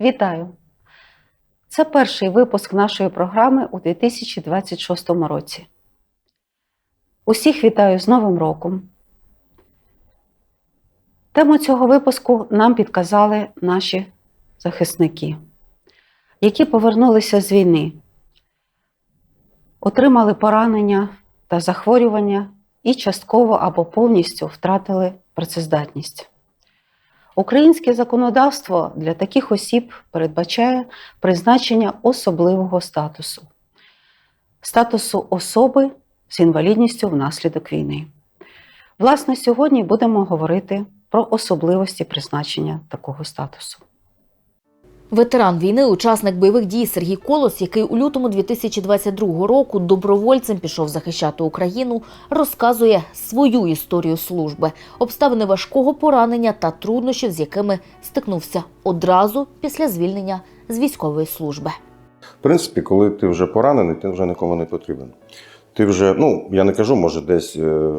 Вітаю! Це перший випуск нашої програми у 2026 році. Усіх вітаю з Новим роком. Тему цього випуску нам підказали наші захисники, які повернулися з війни, отримали поранення та захворювання і частково або повністю втратили працездатність. Українське законодавство для таких осіб передбачає призначення особливого статусу статусу особи з інвалідністю внаслідок війни. Власне, сьогодні будемо говорити про особливості призначення такого статусу. Ветеран війни, учасник бойових дій Сергій Колос, який у лютому 2022 року добровольцем пішов захищати Україну, розказує свою історію служби, обставини важкого поранення та труднощів, з якими стикнувся одразу після звільнення з військової служби. В принципі, коли ти вже поранений, ти вже нікому не потрібен. Ти вже, ну я не кажу, може, десь е,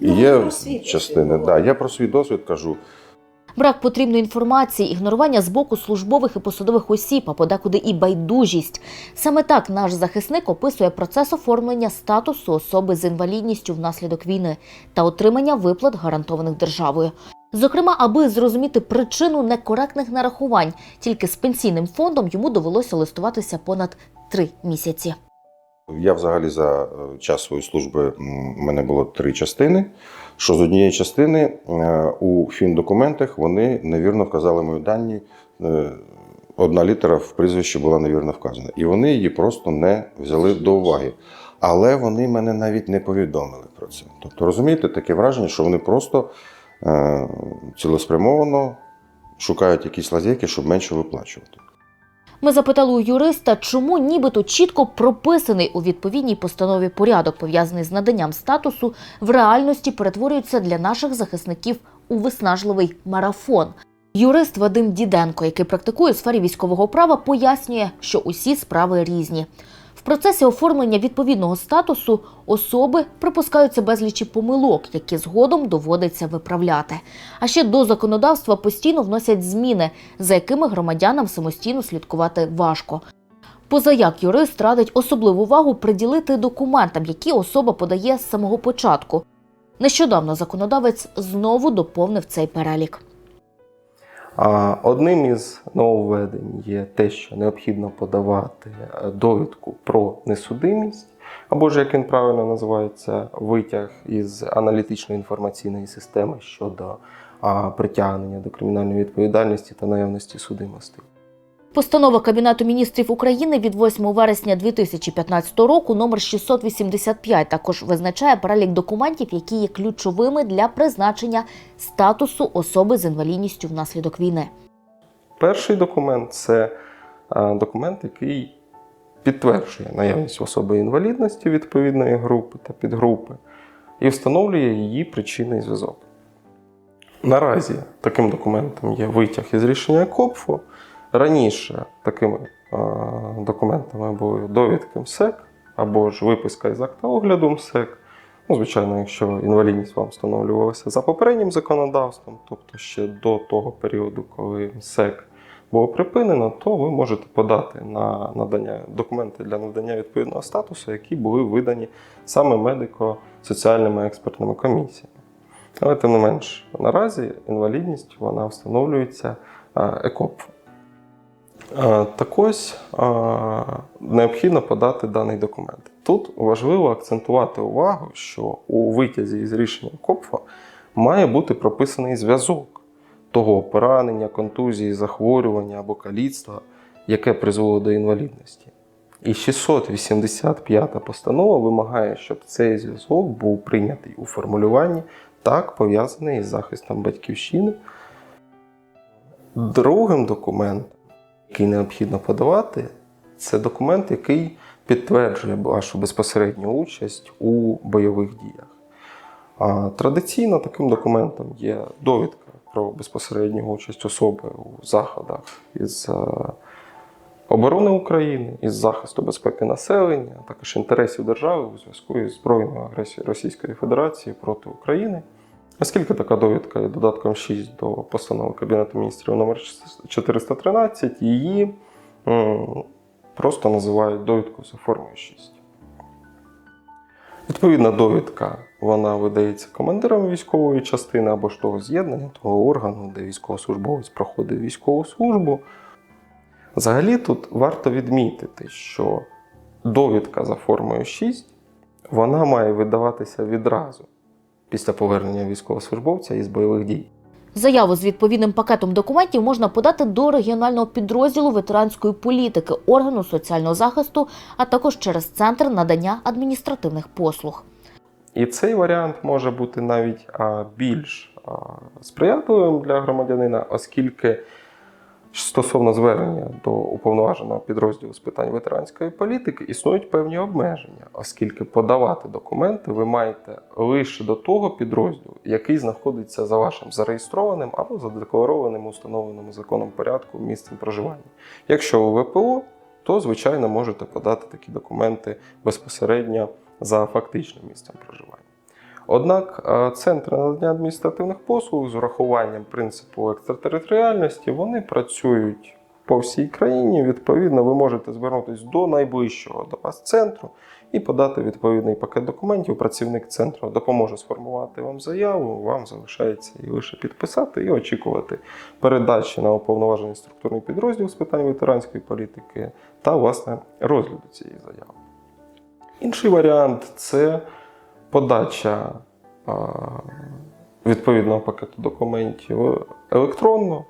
Ну, є частини. Да, я про свій досвід кажу. Брак потрібної інформації, ігнорування з боку службових і посадових осіб, а подекуди і байдужість. Саме так наш захисник описує процес оформлення статусу особи з інвалідністю внаслідок війни та отримання виплат, гарантованих державою. Зокрема, аби зрозуміти причину некоректних нарахувань, тільки з пенсійним фондом йому довелося листуватися понад три місяці. Я взагалі за е, час своєї служби в мене було три частини. Що з однієї частини е, у фіндокументах вони невірно вказали мої дані. е, Одна літера в прізвищі була невірно вказана. І вони її просто не взяли до уваги. Але вони мене навіть не повідомили про це. Тобто, розумієте, таке враження, що вони просто цілеспрямовано шукають якісь лазейки, щоб менше виплачувати. Ми запитали у юриста, чому нібито чітко прописаний у відповідній постанові порядок, пов'язаний з наданням статусу, в реальності перетворюється для наших захисників у виснажливий марафон. Юрист Вадим Діденко, який практикує у сфері військового права, пояснює, що усі справи різні. Процесі оформлення відповідного статусу особи припускаються безлічі помилок, які згодом доводиться виправляти. А ще до законодавства постійно вносять зміни, за якими громадянам самостійно слідкувати важко. Позаяк юрист радить особливу увагу приділити документам, які особа подає з самого початку. Нещодавно законодавець знову доповнив цей перелік. Одним із нововведень є те, що необхідно подавати е, довідку про несудимість, або ж як він правильно називається, витяг із аналітичної інформаційної системи щодо притягнення до кримінальної відповідальності та наявності судимості. Постанова Кабінету міністрів України від 8 вересня 2015 року номер 685 також визначає перелік документів, які є ключовими для призначення статусу особи з інвалідністю внаслідок війни. Перший документ це е, документ, який підтверджує наявність особи інвалідності відповідної групи та підгрупи і встановлює її причинний зв'язок. Наразі таким документом є витяг із рішення КОПФО. Раніше такими е, документами були довідки МСЕК або ж виписка із акта огляду МСЕК. Ну, звичайно, якщо інвалідність вам встановлювалася за попереднім законодавством, тобто ще до того періоду, коли МСЕК було припинено, то ви можете подати на надання документи для надання відповідного статусу, які були видані саме медико-соціальними експертними комісіями. Але тим не менш, наразі інвалідність вона встановлюється е, ЕКОП. Е, Так ось е, необхідно подати даний документ. Тут важливо акцентувати увагу, що у витязі із рішення КОПФа має бути прописаний зв'язок того поранення, контузії, захворювання або каліцтва, яке призвело до інвалідності. І 685 постанова вимагає, щоб цей зв'язок був прийнятий у формулюванні так пов'язаний із захистом батьківщини. Другим документом, який необхідно подавати, це документ, який підтверджує вашу безпосередню участь у бойових діях. А традиційно таким документом є довідка про безпосередню участь особи у заходах із е, оборони України, із захисту безпеки населення, а також інтересів держави у зв'язку із збройною агресією Російської Федерації проти України. Оскільки така довідка є додатком 6 до постанови Кабінету міністрів номер 413, її просто називають довідкою за формою 6. Відповідна довідка вона видається командиром військової частини або ж того з'єднання, того органу, де військовослужбовець проходить військову службу. Взагалі тут варто відмітити, що довідка за формою 6 вона має видаватися відразу після повернення військовослужбовця із бойових дій. Заяву з відповідним пакетом документів можна подати до регіонального підрозділу ветеранської політики, органу соціального захисту, а також через центр надання адміністративних послуг. І цей варіант може бути навіть більш сприятливим для громадянина, оскільки стосовно звернення до уповноваженого підрозділу з питань ветеранської політики існують певні обмеження, оскільки подавати документи ви маєте лише до того підрозділу, який знаходиться за вашим зареєстрованим або задекларованим у встановленому законом порядку місцем проживання. Якщо ви ВПО, то звичайно можете подати такі документи безпосередньо за фактичним місцем проживання. Однак е, центри надання адміністративних послуг з урахуванням принципу екстратериторіальності вони працюють по всій країні. Відповідно, ви можете звернутися до найближчого до вас центру і подати відповідний пакет документів. Працівник центру допоможе сформувати вам заяву. Вам залишається її лише підписати і очікувати передачі на уповноважений структурний підрозділ з питань ветеранської політики та власне розгляду цієї заяви. Інший варіант це подача відповідного пакету документів електронно.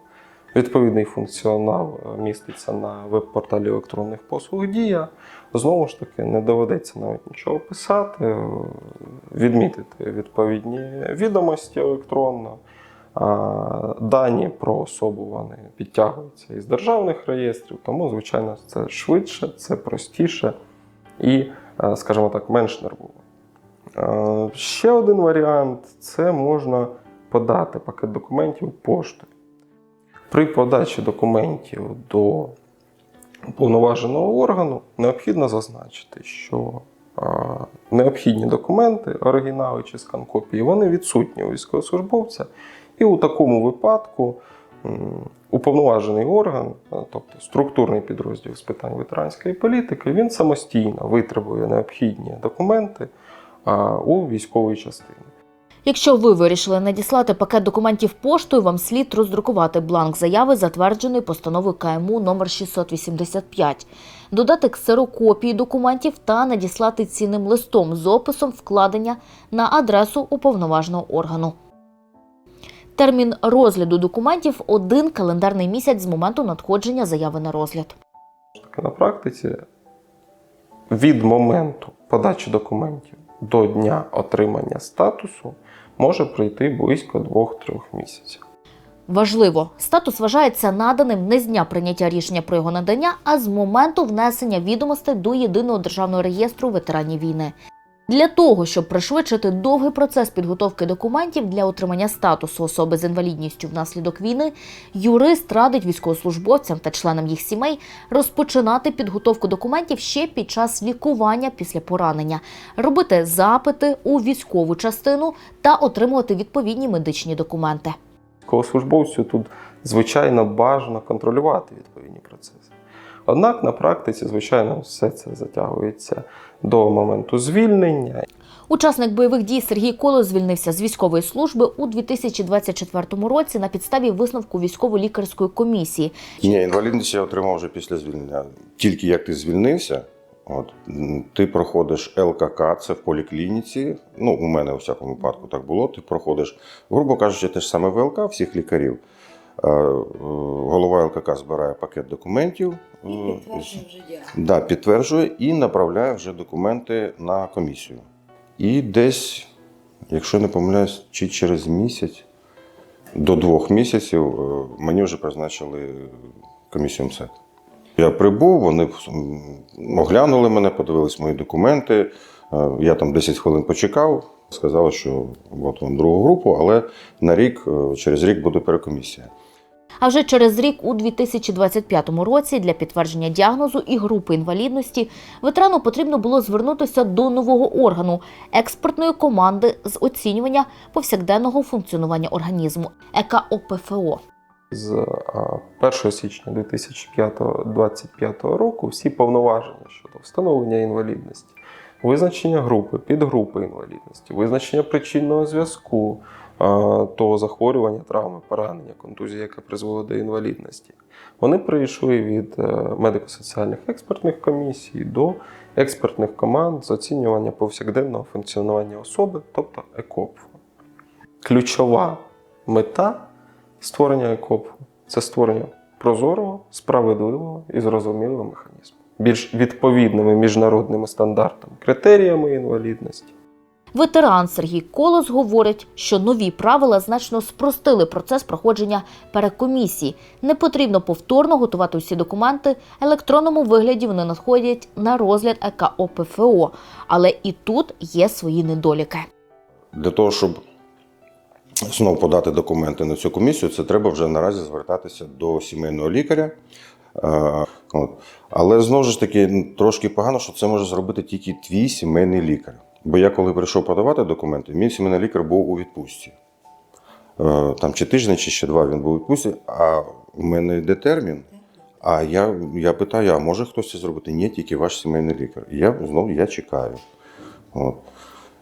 Відповідний функціонал е, міститься на веб-порталі електронних послуг Дія. Знову ж таки, не доведеться навіть нічого писати, е, відмітити відповідні відомості електронно. Дані про особу вони підтягуються із державних реєстрів, тому, звичайно, це швидше, це простіше і, е, скажімо так, менш нервово. Ще один варіант це можна подати пакет документів поштою. При подачі документів до уповноваженого органу необхідно зазначити, що необхідні документи, оригінали чи скан копії, вони відсутні у військовослужбовця. І у такому випадку уповноважений орган, тобто структурний підрозділ з питань ветеранської політики, він самостійно витребує необхідні документи у військовій частині. Якщо ви вирішили надіслати пакет документів поштою, вам слід роздрукувати бланк заяви, затвердженої постановою КМУ номер 685, додати ксерокопії документів та надіслати цінним листом з описом вкладення на адресу уповноваженого органу. Термін розгляду документів – один календарний місяць з моменту надходження заяви на розгляд. На практиці від моменту подачі документів до дня отримання статусу може пройти близько 2-3 місяців. Важливо, статус вважається наданим не з дня прийняття рішення про його надання, а з моменту внесення відомостей до єдиного державного реєстру ветеранів війни. Для того, щоб пришвидшити довгий процес підготовки документів для отримання статусу особи з інвалідністю внаслідок війни, юрист радить військовослужбовцям та членам їх сімей розпочинати підготовку документів ще під час лікування після поранення, робити запити у військову частину та отримувати відповідні медичні документи. Військовослужбовцю тут, звичайно, бажано контролювати відповідні процеси. Однак на практиці, звичайно, все це затягується до моменту звільнення. Учасник бойових дій Сергій Коло звільнився з військової служби у 2024 році на підставі висновку військово-лікарської комісії. Ні, інвалідність я отримав вже після звільнення. Тільки як ти звільнився, от, ти проходиш ЛКК, це в поліклініці. Ну, у мене у всякому випадку так було. Ти проходиш, грубо кажучи, те ж саме ВЛК всіх лікарів. Е, е, Голова ЛКК збирає пакет документів, е, да, підтверджує і направляє вже документи на комісію. І десь, якщо не помиляюсь, чи через місяць, до двох місяців мені вже призначили комісію МСЕК. Я прибув, вони оглянули мене, подивились мої документи. Я там 10 хвилин почекав, сказали, що от вам другу групу, але на рік, через рік буде перекомісія. А вже через рік, у 2025 році, для підтвердження діагнозу і групи інвалідності ветерану потрібно було звернутися до нового органу експертної команди з оцінювання повсякденного функціонування організму ЕКОПФО. З 1 січня 2025 року всі повноваження щодо встановлення інвалідності, визначення групи, підгрупи інвалідності, визначення причинного зв'язку того захворювання, травми, поранення, контузії, яке призвело до інвалідності. Вони прийшли від е, медико-соціальних експертних комісій до експертних команд з оцінювання повсякденного функціонування особи, тобто ЕКОПФО. Ключова мета створення ЕКОП це створення прозорого, справедливого і зрозумілого механізму, більш відповідними міжнародними стандартами, критеріями інвалідності. Ветеран Сергій Колос говорить, що нові правила значно спростили процес проходження перекомісії. Не потрібно повторно готувати усі документи. Електронному вигляді вони надходять на розгляд ЕКОПФО. Але і тут є свої недоліки. Для того, щоб знову подати документи на цю комісію, це треба вже наразі звертатися до сімейного лікаря. Е. Але знову ж таки, трошки погано, що це може зробити тільки твій сімейний лікар. Бо я коли прийшов подавати документи, мій сімейний лікар був у відпустці. Е, Там чи тиждень, чи ще два він був у відпустці, а в мене йде термін. А я, я питаю, а може хтось це зробити? Ні, тільки ваш сімейний лікар. І я знову я чекаю. От.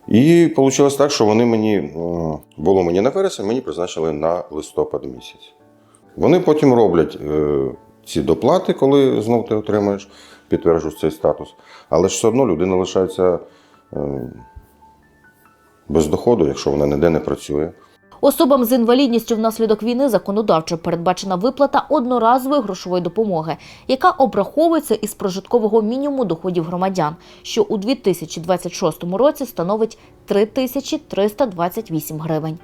І вийшло так, що вони мені е, було мені на вересень, мені призначили на листопад місяць. Вони потім роблять е, ці доплати, коли знов ти отримаєш, підтверджуєш цей статус. Але ж все одно людина лишається без доходу, якщо вона ніде не працює. Особам з інвалідністю внаслідок війни законодавчо передбачена виплата одноразової грошової допомоги, яка обраховується із прожиткового мінімуму доходів громадян, що у 2026 році становить 3328 гривень.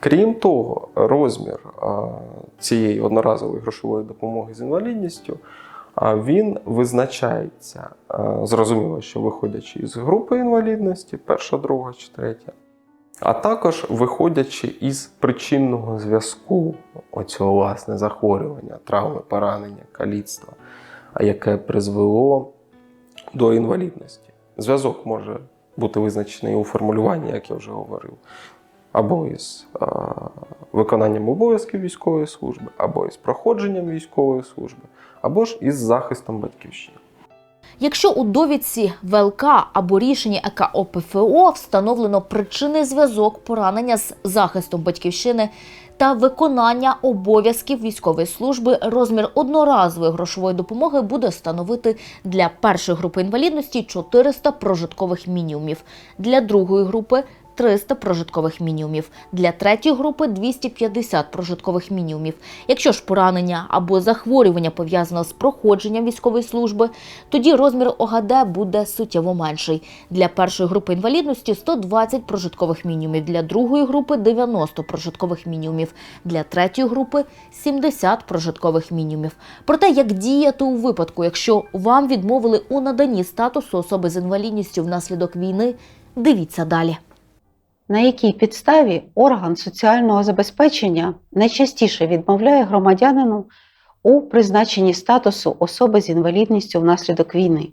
Крім того, розмір цієї одноразової грошової допомоги з інвалідністю він визначається, зрозуміло, що виходячи із групи інвалідності, перша, друга чи третя, а також виходячи із причинного зв'язку оцього власне захворювання, травми, поранення, каліцтва, яке призвело до інвалідності. Зв'язок може бути визначений у формулюванні, як я вже говорив, або із а, виконанням обов'язків військової служби, або із проходженням військової служби, або ж із захистом батьківщини. Якщо у довідці ВЛК або рішенні ЕКОПФО встановлено причинний зв'язок поранення з захистом батьківщини та виконання обов'язків військової служби, розмір одноразової грошової допомоги буде становити для першої групи інвалідності 400 прожиткових мінімумів, для другої групи 300 прожиткових мінімумів, для третьої групи 250 прожиткових мінімумів. Якщо ж поранення або захворювання пов'язано з проходженням військової служби, тоді розмір ОГД буде суттєво менший. Для першої групи інвалідності 120 прожиткових мінімумів, для другої групи 90 прожиткових мінімумів, для третьої групи 70 прожиткових мінімумів. Про те, як діяти у випадку, якщо вам відмовили у наданні статусу особи з інвалідністю внаслідок війни, дивіться далі. На якій підставі орган соціального забезпечення найчастіше відмовляє громадянину у призначенні статусу особи з інвалідністю внаслідок війни?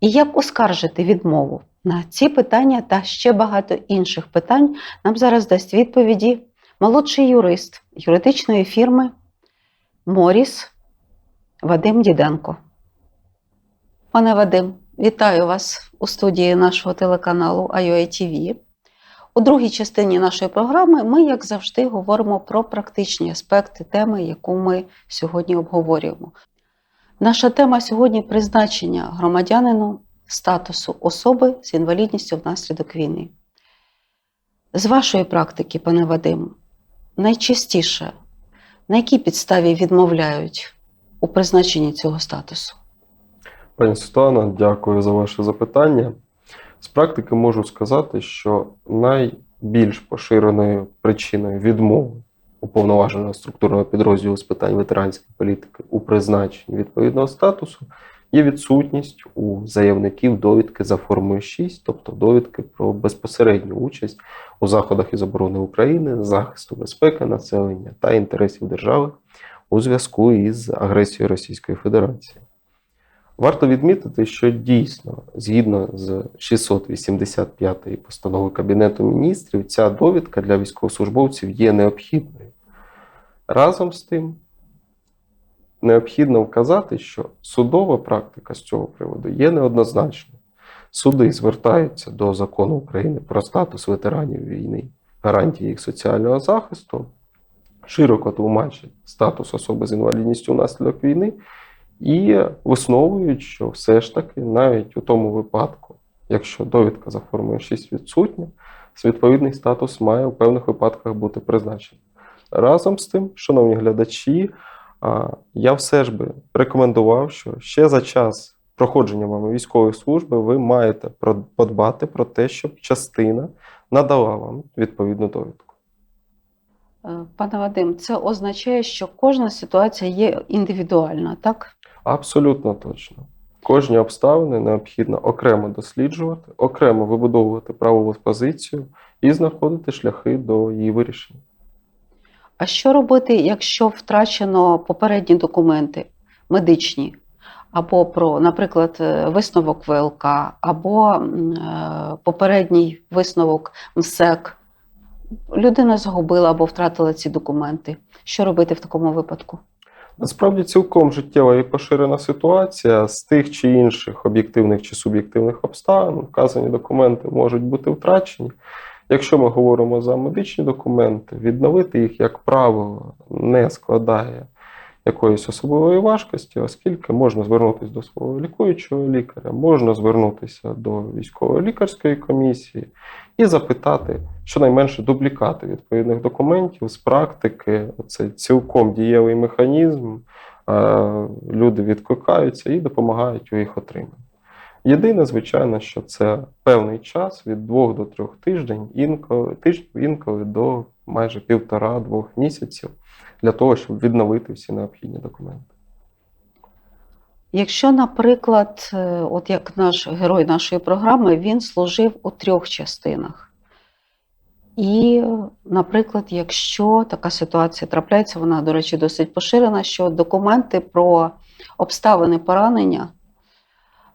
І як оскаржити відмову на ці питання та ще багато інших питань нам зараз дасть відповіді молодший юрист юридичної фірми Моріс Вадим Діденко. Пане Вадим, вітаю вас у студії нашого телеканалу IOI TV. У другій частині нашої програми ми, як завжди, говоримо про практичні аспекти теми, яку ми сьогодні обговорюємо. Наша тема сьогодні призначення громадянину статусу особи з інвалідністю внаслідок війни. З вашої практики, пане Вадим, найчастіше на якій підставі відмовляють у призначенні цього статусу? Пані Світлана, дякую за ваше запитання. З практики можу сказати, що найбільш поширеною причиною відмови уповноваженого структурного підрозділу з питань ветеранської політики у призначенні відповідного статусу є відсутність у заявників довідки за формою 6, тобто довідки про безпосередню участь у заходах із оборони України, захисту безпеки населення та інтересів держави у зв'язку із агресією Російської Федерації. Варто відмітити, що дійсно, згідно з 685 постанови Кабінету міністрів, ця довідка для військовослужбовців є необхідною. Разом з тим, необхідно вказати, що судова практика з цього приводу є неоднозначною. Суди звертаються до закону України про статус ветеранів війни, гарантії їх соціального захисту, широко тлумачать статус особи з інвалідністю внаслідок війни і висновують, що все ж таки, навіть у тому випадку, якщо довідка за формою 6 відсутня, відповідний статус має у певних випадках бути призначений. Разом з тим, шановні глядачі, я все ж би рекомендував, що ще за час проходження вами військової служби ви маєте подбати про те, щоб частина надала вам відповідну довідку. Е, Пане Вадим, це означає, що кожна ситуація є індивідуальна, так? Абсолютно точно. Кожні обставини необхідно окремо досліджувати, окремо вибудовувати правову позицію і знаходити шляхи до її вирішення. А що робити, якщо втрачено попередні документи медичні, або про, наприклад, е, висновок ВЛК, або е, попередній висновок МСЕК? Людина загубила або втратила ці документи. Що робити в такому випадку? Насправді цілком життєва і поширена ситуація з тих чи інших об'єктивних чи суб'єктивних обставин. Вказані документи можуть бути втрачені. Якщо ми говоримо за медичні документи, відновити їх, як правило, не складає якоїсь особливої важкості, оскільки можна звернутися до свого лікуючого лікаря, можна звернутися до військової лікарської комісії і запитати щонайменше дублікати відповідних документів з практики. Це цілком дієвий механізм. Е, Люди відкликаються і допомагають у їх отриманні. Єдине, звичайно, що це певний час від двох до трьох тижнів, інколи тижнів, інколи до майже півтора-двох місяців для того, щоб відновити всі необхідні документи. Якщо, наприклад, е, от як наш герой нашої програми, він служив у трьох частинах. І, наприклад, якщо така ситуація трапляється, вона, до речі, досить поширена, що документи про обставини поранення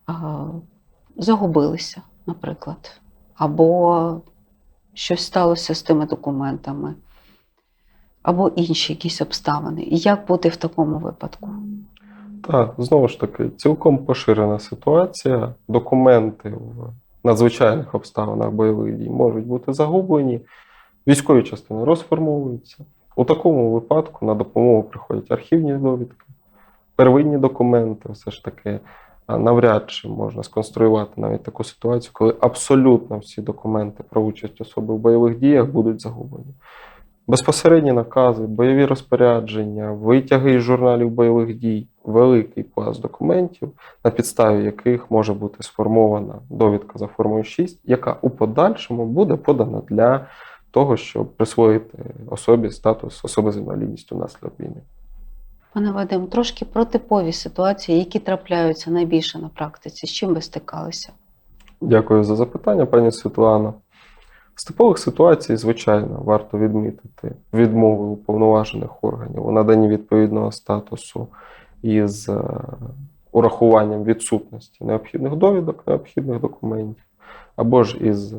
е, загубилися, наприклад, або щось сталося з тими документами, або інші якісь обставини. І як бути в такому випадку? Так, знову ж таки, цілком поширена ситуація. Документи в надзвичайних обставинах бойових дій можуть бути загублені, військові частини розформовуються. У такому випадку на допомогу приходять архівні довідки, первинні документи, все ж таки. Навряд чи можна сконструювати навіть таку ситуацію, коли абсолютно всі документи про участь особи в бойових діях будуть загублені. Безпосередні накази, бойові розпорядження, витяги із журналів бойових дій, великий пласт документів, на підставі яких може бути сформована довідка за формою 6, яка у подальшому буде подана для того, щоб присвоїти особі статус особи з інвалідністю внаслідок війни. Пане Вадим, трошки про типові ситуації, які трапляються найбільше на практиці, з чим ви стикалися? Дякую за запитання, пані Світлана. З типових ситуацій, звичайно, варто відмітити відмови уповноважених органів у наданні відповідного статусу із е, урахуванням відсутності необхідних довідок, необхідних документів, або ж із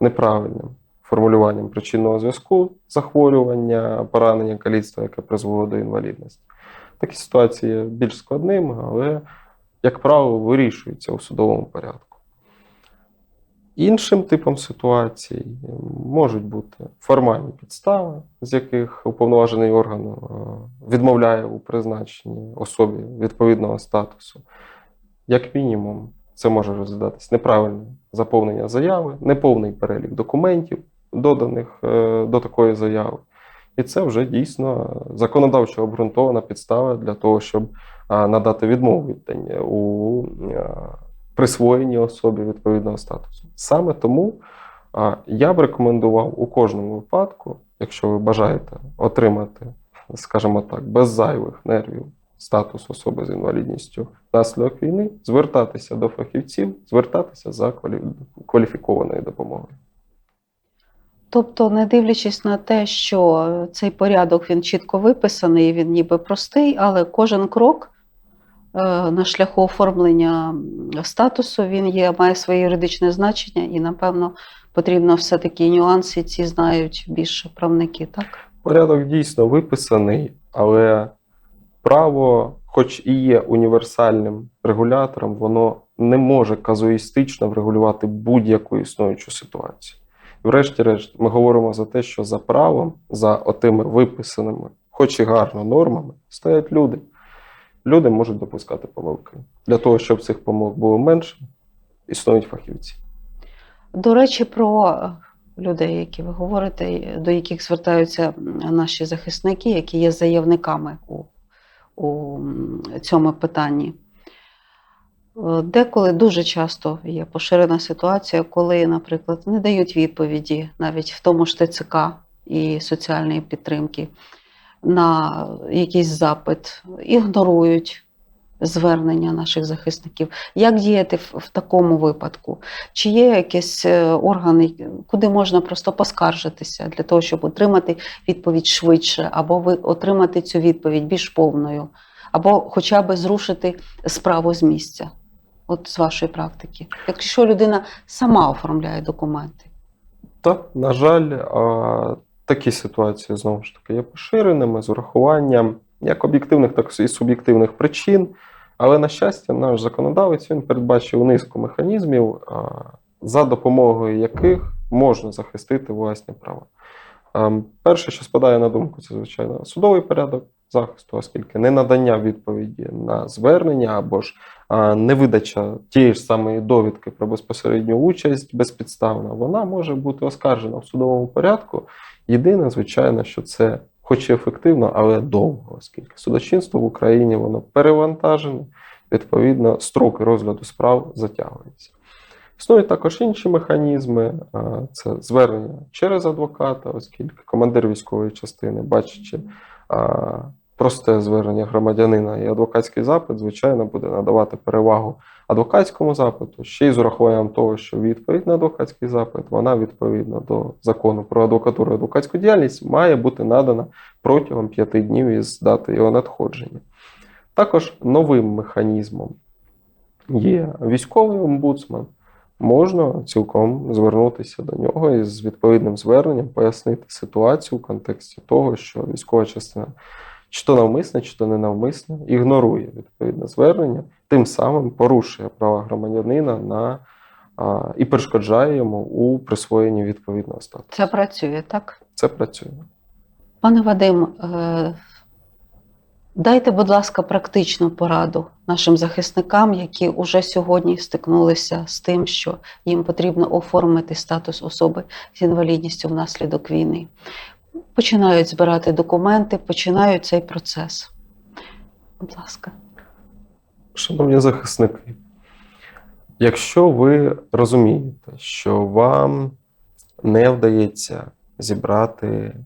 неправильним формулюванням причинного зв'язку захворювання, поранення каліцтва, яке призвело до інвалідності. Такі ситуації є більш складними, але, як правило, вирішуються у судовому порядку. Іншим типом ситуацій можуть бути формальні підстави, з яких уповноважений орган е, відмовляє у призначенні особі відповідного статусу. Як мінімум, це може розглядатись неправильне заповнення заяви, неповний перелік документів, доданих е, до такої заяви. І це вже дійсно законодавчо обґрунтована підстава для того, щоб е, надати відмову у присвоєнні особі відповідного статусу. Саме тому я б рекомендував у кожному випадку, якщо ви бажаєте отримати, скажімо так, без зайвих нервів статус особи з інвалідністю внаслідок війни, звертатися до фахівців, звертатися за квалі- кваліфікованою допомогою. Тобто, не дивлячись на те, що цей порядок він чітко виписаний, він ніби простий, але кожен крок на шляху оформлення статусу він є, має своє юридичне значення, і, напевно, потрібно все-таки нюанси ці знають більше правники, так? Порядок дійсно виписаний, але право, хоч і є універсальним регулятором, воно не може казуїстично врегулювати будь-яку існуючу ситуацію. Врешті-решт, ми говоримо за те, що за правом, за отими виписаними, хоч і гарно нормами, стоять люди. Люди можуть допускати помилки. Для того, щоб цих помилок було менше, існують фахівці. До речі, про людей, які ви говорите, до яких звертаються наші захисники, які є заявниками у, у цьому питанні. Деколи дуже часто є поширена ситуація, коли, наприклад, не дають відповіді навіть в тому ж ТЦК і соціальної підтримки на якийсь запит, ігнорують звернення наших захисників. Як діяти в, такому випадку? Чи є якийсь е, орган, який- куди можна просто поскаржитися для того, щоб отримати відповідь швидше, або ви отримати цю відповідь більш повною, або хоча б зрушити справу з місця? От з вашої практики. Якщо людина сама оформляє документи. Так, на жаль, такі ситуації знову ж таки є поширеними з урахуванням як об'єктивних, так і суб'єктивних причин. Але, на щастя, наш законодавець він передбачив низку механізмів, за допомогою яких можна захистити власні права. Перше, що спадає на думку, це звичайно судовий порядок захисту, оскільки ненадання відповіді на звернення або ж невидача тієї ж самої довідки про безпосередню участь безпідставна, вона може бути оскаржена в судовому порядку. Єдине, звичайно, що це, хоч і ефективно, але довго, оскільки судочинство в Україні воно перевантажене, відповідно, строки розгляду справ затягуються. Існують також інші механізми: це звернення через адвоката, оскільки командир військової частини, бачачи просте звернення громадянина і адвокатський запит, звичайно, буде надавати перевагу адвокатському запиту, ще й з урахуванням того, що відповідь на адвокатський запит, вона відповідно до закону про адвокатуру і адвокатську діяльність має бути надана протягом п'яти днів із дати його надходження. Також новим механізмом є військовий омбудсман. Можна цілком звернутися до нього і з відповідним зверненням пояснити ситуацію в контексті того, що військова частина чи то навмисно, чи то ненавмисно ігнорує відповідне звернення, тим самим порушує права громадянина на а, і перешкоджає йому у присвоєнні відповідного статусу. Це працює, так? Це працює. Пане Вадим, е, дайте, будь ласка, практичну пораду нашим захисникам, які уже сьогодні стикнулися з тим, що їм потрібно оформити статус особи з інвалідністю внаслідок війни. Починають збирати документи, починають цей процес. Будь ласка. Шановні захисники, якщо ви розумієте, що вам не вдається зібрати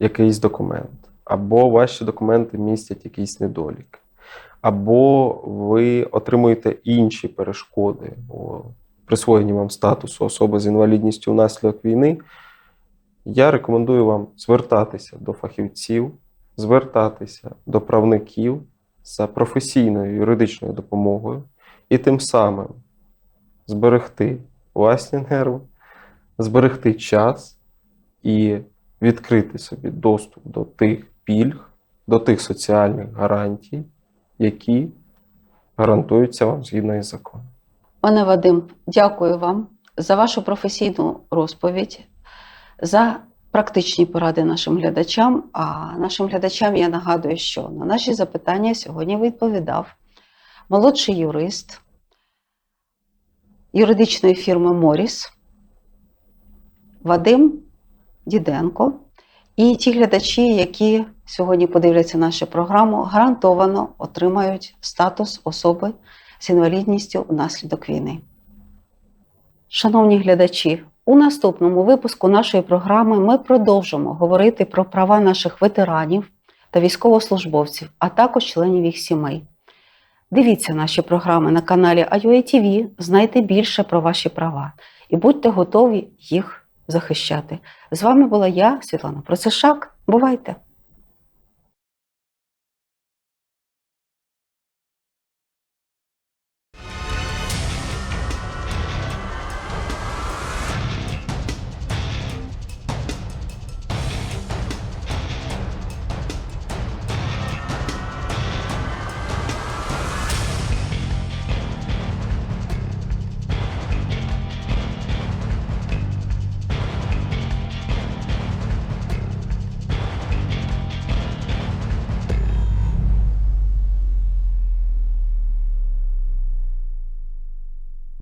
якийсь документ, або ваші документи містять якісь недоліки, або ви отримуєте інші перешкоди у присвоєнні вам статусу особи з інвалідністю внаслідок війни, я рекомендую вам звертатися до фахівців, звертатися до правників за професійною юридичною допомогою і тим самим зберегти власні нерви, зберегти час і відкрити собі доступ до тих пільг, до тих соціальних гарантій, які гарантуються вам згідно із законом. Пане Вадим, дякую вам за вашу професійну розповідь, за практичні поради нашим глядачам. А нашим глядачам я нагадую, що на наші запитання сьогодні відповідав молодший юрист юридичної фірми Моріс Вадим Діденко. І ті глядачі, які сьогодні подивляться нашу програму, гарантовано отримають статус особи з інвалідністю внаслідок війни. Шановні глядачі, у наступному випуску нашої програми ми продовжимо говорити про права наших ветеранів, та військовослужбовців, а також членів їх сімей. Дивіться наші програми на каналі AUA TV, знайте більше про ваші права і будьте готові їх захищати. З вами була я, Світлана Процешак. Бувайте!